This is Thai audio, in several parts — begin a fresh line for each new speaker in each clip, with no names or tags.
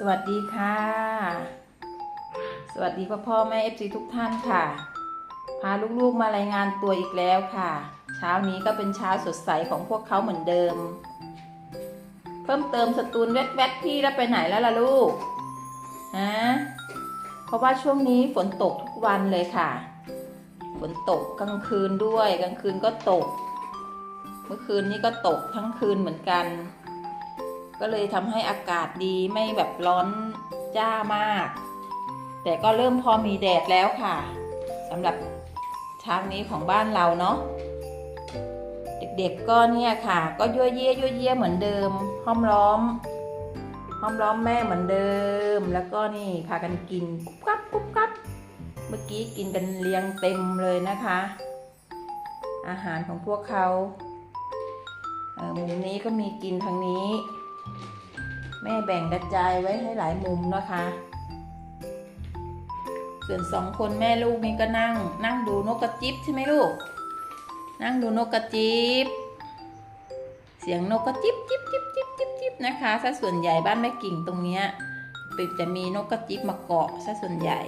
สวัสดีค่ะ สวัสดีพ่อพ่อแม่เอฟซีทุกท่านค่ะ พาลูกๆมารายงานตัวอีกแล้วค่ะ เช้านี้ก็เป็นเช้าสดใสของพวกเขาเหมือนเดิม เพิ่มเติมสตูนแวดๆพี่แล้วไปไหนแล้วล่ะลูกฮะเพราะว่าช่วงนี้ฝนตกทุกวันเลยค่ะ ฝนตกกลางคืนด้วย กลางคืนก็ตก เมื่อคืนนี้ก็ตกทั้งคืนเหมือนกัน ก็เลยทำให้อากาศดีไม่แบบร้อนจ้ามาก แต่ก็เริ่มพอมีแดดแล้วค่ะสำหรับเช้านี้ของบ้านเราเนาะเด็กๆก็เนี่ยค่ะ ก็ยั่วเยี่ยยั่วเยี่ยเหมือนเดิมห้อมล้อมห้อมล้อมแม่เหมือนเดิม แล้วก็นี่พากันกินกุ๊บกับกุ๊บกับเมื่อกี้กินกันเรียงเต็มเลยนะคะ อาหารของพวกเขาเออมุมนี้ก็มีกินทางนี้ แม่แบ่งกระจายไว้ให้หลายมุมนะคะ ส่วนสองคนแม่ลูกนี่ก็นั่ง นั่งดูนกกระจิบใช่ไหมลูก นั่งดูนกกระจิบ เสียงนกกระจิบจิบจิบจิบจิบจิบนะคะซะส่วนใหญ่บ้านแม่กิ่งตรงเนี้ยเป็นจะมีนกกระจิบมาเกาะซะส่วนใหญ่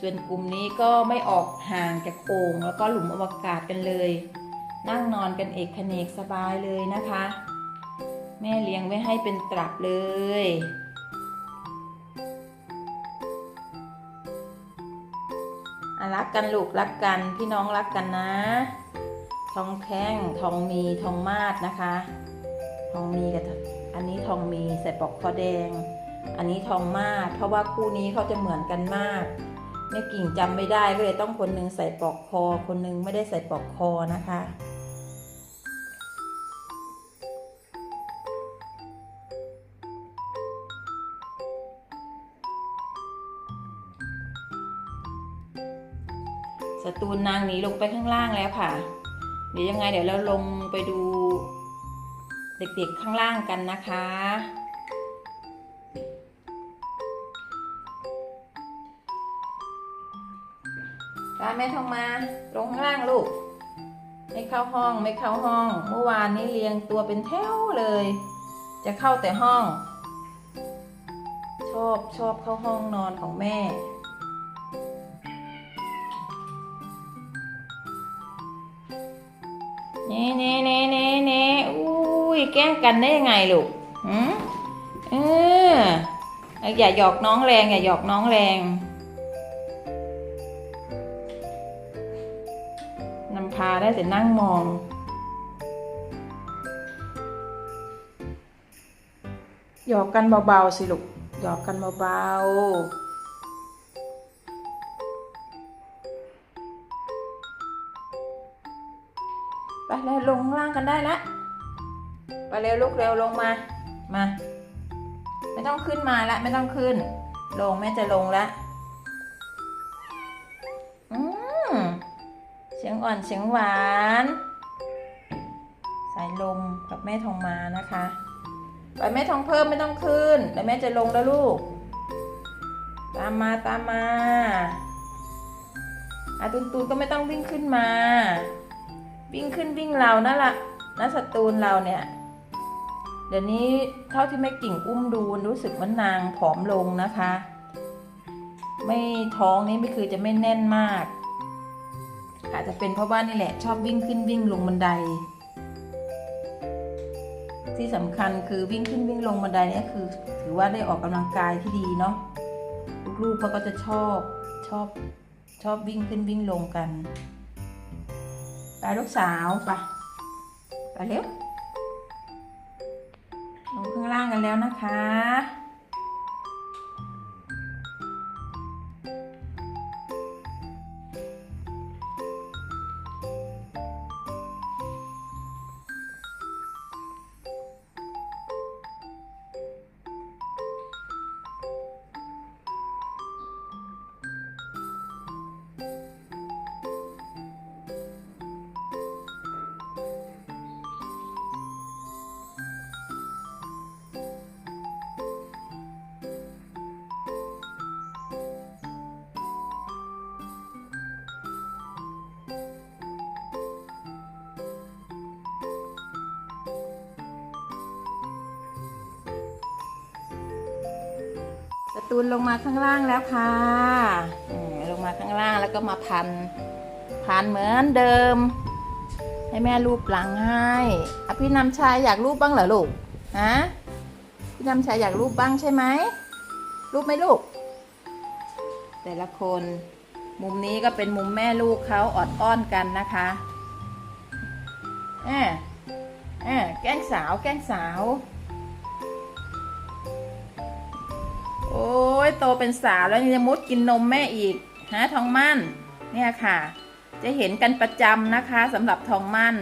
ส่วนกลุ่มนี้ก็ไม่ออกห่างจากโอ่งแล้วก็หลุมอวกาศกันเลย นั่งนอนกันเอกขเนกสบายเลยนะคะ แม่เลี้ยงไว้ให้เป็นตรับเลย รักกันลูกรักกันพี่น้องรักกันนะ ทองแท่งทองมีทองมาดนะคะ ทองมีกับอันนี้ทองมีใส่ปลอกคอแดง อันนี้ทองมาดเพราะว่าคู่นี้เขาจะเหมือนกันมากแม่กิ่งจำไม่ได้ก็เลยต้องคนหนึงใส่ปลอกคอ คนหนึงไม่ได้ใส่ปลอกคอนะคะ ตูนนางหนีลงไปข้างล่างแล้วค่ะ เดี๋ยวยังไงเดี๋ยวเราลงไปดู เด็กๆข้างล่างกันนะคะ ตาแม่ทองมา ลงข้างล่างลูก ไม่เข้าห้องไม่เข้าห้อง เมื่อวานนี้เรียงตัวเป็นแถวเลย จะเข้าแต่ห้อง ชอบชอบเข้าห้องนอนของแม่ เน่เน่เน่เน่เน่อุ้ยแกล้งกันได้ยังไงลูกหืมเอออย่าหยอกน้องแรงอย่าหยอกน้องแรงนำพาได้แต่นั่งมองหยอกกันเบาๆสิลูกหยอกกันเบาๆ ไปแล้วลงล่างกันได้ละไปเร็วลูกเร็วลงมา มา ไม่ต้องขึ้นมาละไม่ต้องขึ้น ลงแม่จะลงละอืมเสียงอ่อนเสียงหวาน สายลมกับแม่ทองมานะคะ ไปแม่ทองเพิ่มไม่ต้องขึ้นแล้วแม่จะลงแล้วลูก ตามมาตามมาอาตุนตุนก็ไม่ต้องวิ่งขึ้นมา วิ่งขึ้นวิ่งเรานั่นละนัสตูเราเนี่ย เดี๋ยวนี้เท่าที่แม่กิ่งอุ้มดูรู้สึกว่านางผอมลงนะคะ ไม่ท้องนี้ไม่คือจะไม่แน่นมาก อาจจะเป็นเพราะว่านี่แหละ ชอบวิ่งขึ้นวิ่งลงบันได ที่สำคัญคือวิ่งขึ้นวิ่งลงบันไดนี่คือ ถือว่าได้ออกกำลังกายที่ดีเนาะลูกๆเขาก็จะชอบชอบชอบวิ่งขึ้นวิ่งลงกัน ไปลูกสาวไปไปเร็วลงข้างล่างกันแล้วนะคะ ตูนลงมาข้างล่างแล้วค่ะลงมาข้างล่างแล้วก็มาพัน พันเหมือนเดิม ให้แม่รูปหลังให้อพี่นำชายอยากรูปบ้างเหรอลูกฮะพี่นำชายอยากรูปบ้างใช่ไหมรูปไหมลูก แต่ละคนมุมนี้ก็เป็นมุมแม่ลูกเขาออดอ้อนกันนะคะแอบแอบแกล้งสาวแกล้งสาว อ้ยโตเป็นสาวแล้วยังจะมุดกินนมแม่อีกฮะทองมั่น เนี่ยค่ะ จะเห็นกันประจำนะคะสำหรับทองมั่น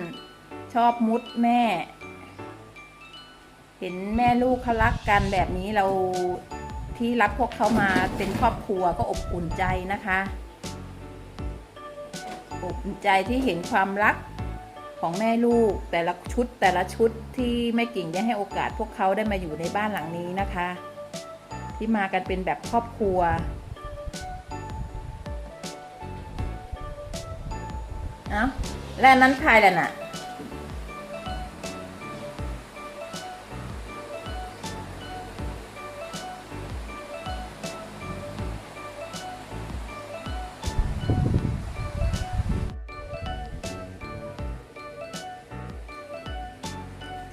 ชอบมุดแม่ เห็นแม่ลูกเขารักกันแบบนี้เราที่รับพวกเขามาเป็นครอบครัวก็อบอุ่นใจนะคะ อบอุ่นใจที่เห็นความรักของแม่ลูกแต่ละชุดแต่ละชุดที่แม่กิ่งได้ให้โอกาสพวกเขาได้มาอยู่ในบ้านหลังนี้นะคะ ที่มากันเป็นแบบครอบครัวเอ้าแล้วอันนั้นใครล่ะน่ะ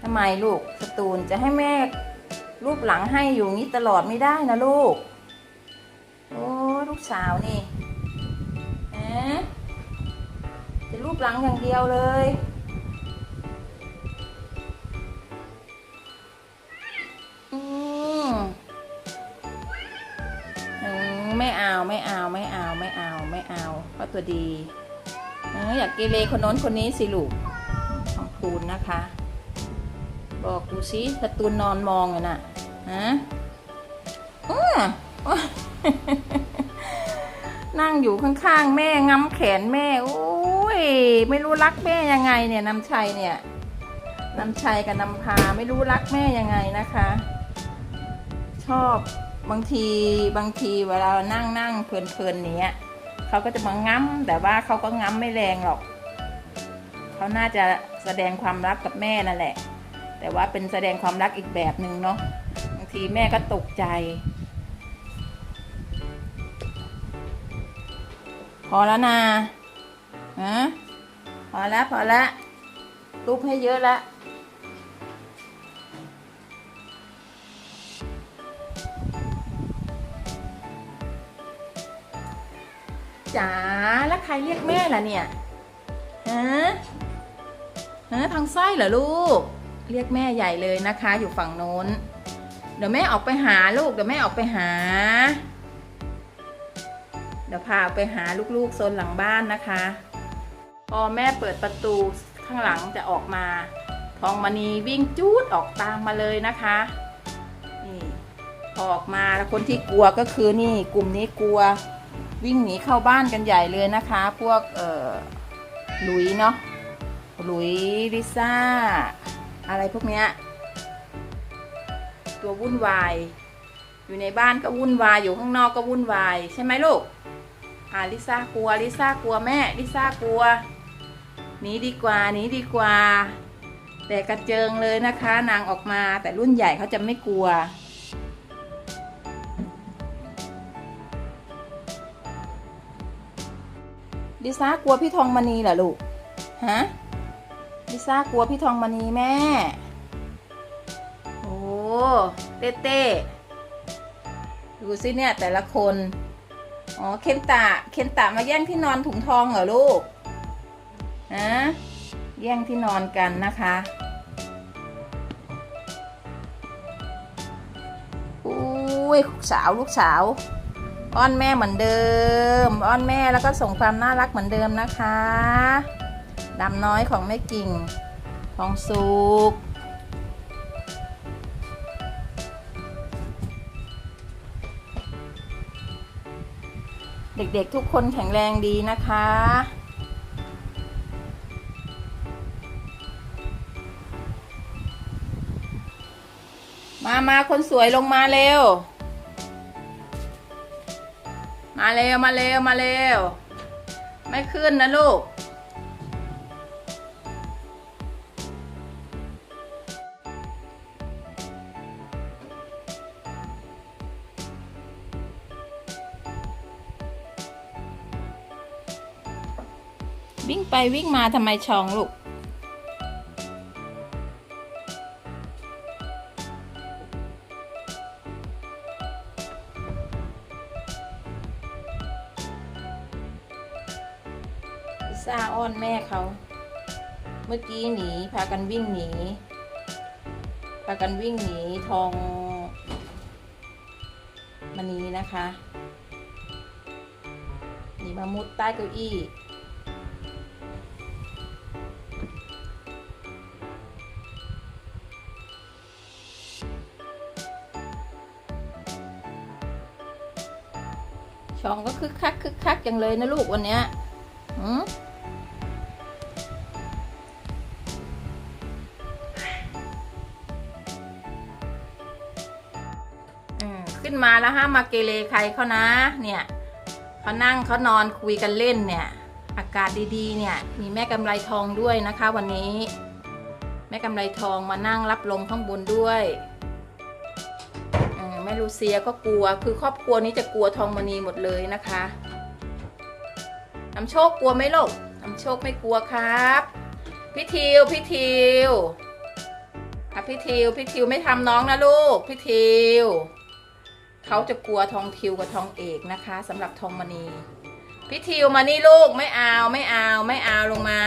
ทำไมลูกสตูนจะให้แม่ รูปหลังให้อยู่งี้ตลอดไม่ได้นะลูก โอ้ลูกสาวนี่แหมจะรูปหลังอย่างเดียวเลยอืมไม่เอาไม่เอาไม่เอาไม่เอาไม่เอาเพราะตัวดีเอออยากเกเรคนน้นคนนี้สิลูกของคูณนะคะ บอกดูสิสตูนนอนมองอยู่น่ะ ฮะอือนั่งอยู่ข้างๆ แม่ง้ำแขนแม่โอ้ยไม่รู้รักแม่ยังไงเนี่ยนำชัยเนี่ยนำชัยกับนำพาไม่รู้รักแม่ยังไงนะคะ ชอบบางทีบางทีเวลานั่งนั่งเพลินๆเนี้ยเขาก็จะมาง้ำแต่ว่าเขาก็ง้ำไม่แรงหรอกเขาน่าจะแสดงความรักกับแม่นั่นแหละ แต่ว่าเป็นแสดงความรักอีกแบบหนึ่งเนาะ ทีแม่ก็ตกใจ พอแล้วนะฮะพอแล้วพอแล้วรูปให้เยอะแล้วจ๋าแล้วใครเรียกแม่ล่ะเนี่ยฮะฮะทางไส้เหรอลูก เรียกแม่ใหญ่เลยนะคะ อยู่ฝั่งโน้น เดี๋ยวแม่ออกไปหาลูก เดี๋ยวแม่ออกไปหา เดี๋ยวพาไปหาลูกๆโซนหลังบ้านนะคะ พอแม่เปิดประตูข้างหลังจะออกมา ทองมณีวิ่งจูดออกตามมาเลยนะคะนี่อออกมาแล้วคนที่กลัวก็คือนี่กลุ่มนี้กลัว วิ่งหนีเข้าบ้านกันใหญ่เลยนะคะ พวกเอ่อหลุยเนาะหลุยลิซ่า อะไรพวกเนี้ย ตัววุ่นวาย อยู่ในบ้านก็วุ่นวาย อยู่ข้างนอกก็วุ่นวาย ใช่ไหมลูกอ่าลิซ่ากลัว ลิซ่ากลัวแม่ ลิซ่ากลัว หนีดีกว่า หนีดีกว่า แต่กระเจิงเลยนะคะ นางออกมา แต่รุ่นใหญ่เขาจะไม่กลัวลิซ่ากลัวพี่ทองมณีเหรอลูก ฮะลิซ่ากลัวพี่ทองมณีแม่ เต้เต้ดูสิเนี่ยแต่ละคน อ๋อ เคนตะ เคนตะมาแย่งที่นอนถุงทองเหรอลูกฮะแย่งที่นอนกันนะคะอุ้ยลูกสาวลูกสาว อ้อนแม่เหมือนเดิม อ้อนแม่แล้วก็ส่งความน่ารักเหมือนเดิมนะคะดำน้อยของแม่กิ่ง ทองสุก เด็กๆทุกคนแข็งแรงดีนะคะ มามาคนสวยลงมาเร็ว มาเร็ว มาเร็ว มาเร็ว ไม่ขึ้นนะลูก ไปวิ่งมาทำไมชองลูก ซาอ้อนแม่เขา เมื่อกี้หนี พากันวิ่งหนี พากันวิ่งหนีทองมณีนะคะ หนีมามุดใต้เก้าอี้ ชองก็คึกคักคึกคักจังเลยนะลูกวันเนี้ยหืมอืมขึ้นมาแล้วห้ามมาเกเรใครเขานะ เนี่ยเขานั่งเขานอนคุยกันเล่นเนี่ย อากาศดีๆ เนี่ย มีแม่กำไรทองด้วยนะคะ วันนี้ แม่กำไรทองมานั่งรับลมข้างบนด้วย ม่ลูเซียก็กลัว คือครอบครัวนี้จะกลัวทองมณีหมดเลยนะคะน้ำโชคกลัวไหมลูกน้ำโชคไม่กลัวครับพี่ทิวพี่ทิวอะพี่ทิวพี่ทิวไม่ทำน้องนะลูกพี่ทิวเขาจะกลัวทองทิวกับทองเอกนะคะสำหรับทองมณีพี่ทิวมานี่ลูกไม่เอาไม่เอาไม่เอาลงมา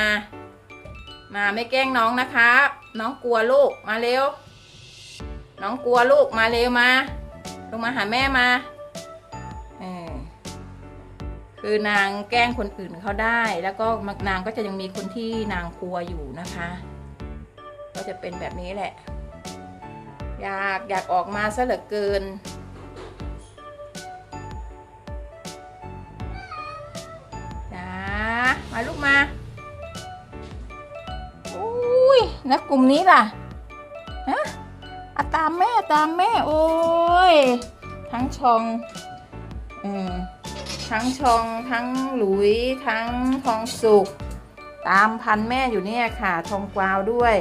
มาไม่แกล้งน้องนะครับ น้องกลัวลูกมาเร็ว น้องกลัวลูกมาเร็วมา ลงมาหาแม่มาเออคือนางแกล้งคนอื่นเขาได้ แล้วก็นางก็จะยังมีคนที่นางกลัวอยู่นะคะ ก็จะเป็นแบบนี้แหละ อยากอยากออกมาซะเหลือเกินนะมาลูกมาอุ้ยแล้วกลุ่มนี้ล่ะามแม่ตามแม่โอ้ย ทั้งชองอืมทั้งชองทั้งหลุยทั้งทองสุก ตามพันแม่อยู่เนี่ยค่ะ ทองกวาวด้วย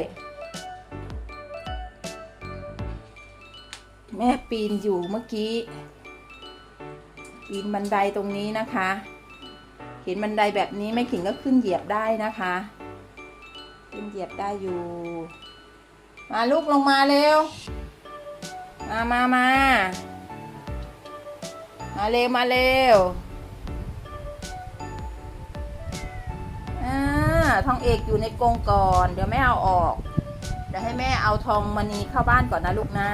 แม่ปีนอยู่เมื่อกี้ ปีนบันไดตรงนี้นะคะ เห็นบันไดแบบนี้แม่ขิงก็ขึ้นเหยียบได้นะคะขึ้นเหยียบได้อยู่ มาลูกลงมาเร็ว มามามามาเร็วมาเร็วอ่าทองเอกอยู่ในกรงก่อน เดี๋ยวแม่เอาออก เดี๋ยวให้แม่เอาทองมณีเข้าบ้านก่อนนะลูกนะ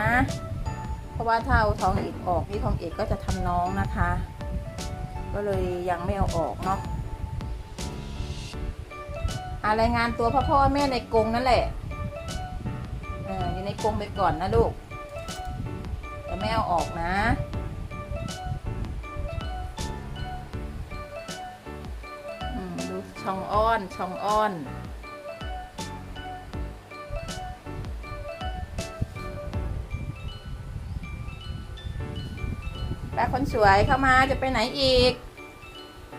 เพราะว่าถ้าเอาทองเอกออกนี่ทองเอกก็จะทำน้องนะคะ ก็เลยยังไม่เอาออกเนาะอารงานตัวพ่อพ่อแม่ในกรงนั่นแหละออยู่ในกรงไปก่อนนะลูก แม่เอาออกนะ ดูช่องอ้อนช่องอ้อนปลาคนสวยเข้ามาจะไปไหนอีก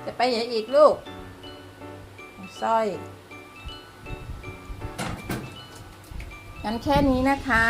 จะไปไหนอีกลูกสร้อยงั้นแค่นี้นะคะ